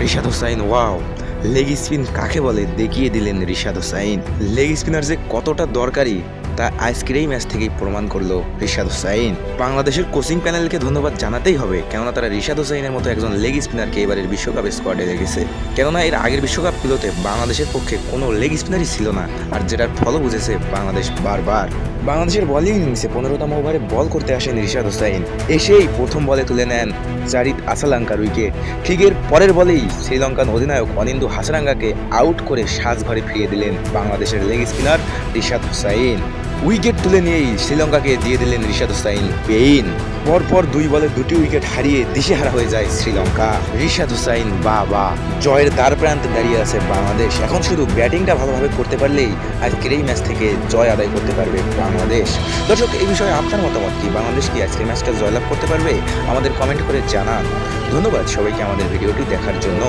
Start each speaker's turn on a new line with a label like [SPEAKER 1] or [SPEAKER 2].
[SPEAKER 1] Rishad Hossain, wow. Leg spin কাকে বলে? দেখিয়ে দিলেন রিশাদ হোসাইন। লেগ স্পিনার যে কতটা দরকারি তা এই ম্যাচ থেকেই প্রমাণ করল রিশাদ হুসাইন। বাংলাদেশের কোচিং প্যানেলকে ধন্যবাদ জানাতেই হবে, কেননা তারা রিশাদ হোসাইনের মতো একজন লেগ স্পিনারকে এবারের বিশ্বকাপে স্কোয়াডে রেখেছে। কেননা এর আগের বিশ্বকাপগুলোতে বাংলাদেশের পক্ষে কোনো লেগ স্পিনারই ছিল না, আর যেটার ফলও বুঝেছে বাংলাদেশ বারবার। বাংলাদেশের বলিং ইনিংসে পনেরোতম ওভারে বল করতে আসেন রিশাদ হুসাইন। এসেই প্রথম বলে তুলে নেন জারিদ আসালাঙ্কার উইকেট ঠিক এর পরের বলেই শ্রীলঙ্কান অধিনায়ক অনিন্দু হাসারাঙ্গাকে আউট করে সাজঘরে ফিরিয়ে দিলেন বাংলাদেশের leg spinner Rishad Hossain. Wicket তুলে নিয়েই শ্রীলঙ্কাকে দিয়ে দিলেন রিশাদ হোসাইন পেইন পরপর দুই বলে দুটি উইকেট হারিয়ে দিশেহারা হয়ে যায় শ্রীলঙ্কা। রিশাদ হোসাইন বা বা জয়ের দ্বার প্রান্তে দাঁড়িয়ে আছে বাংলাদেশ। এখন শুধু ব্যাটিংটা ভালোভাবে করতে পারলেই আজকের এই ম্যাচ থেকে জয় আদায় করতে পারবে বাংলাদেশ। দর্শক, এই বিষয়ে আপনার মতামত কি? বাংলাদেশ কি আজকের ম্যাচটা জয়লাভ করতে পারবে? আমাদের কমেন্ট করে জানান। ধন্যবাদ সবাইকে আমাদের ভিডিওটি দেখার জন্য।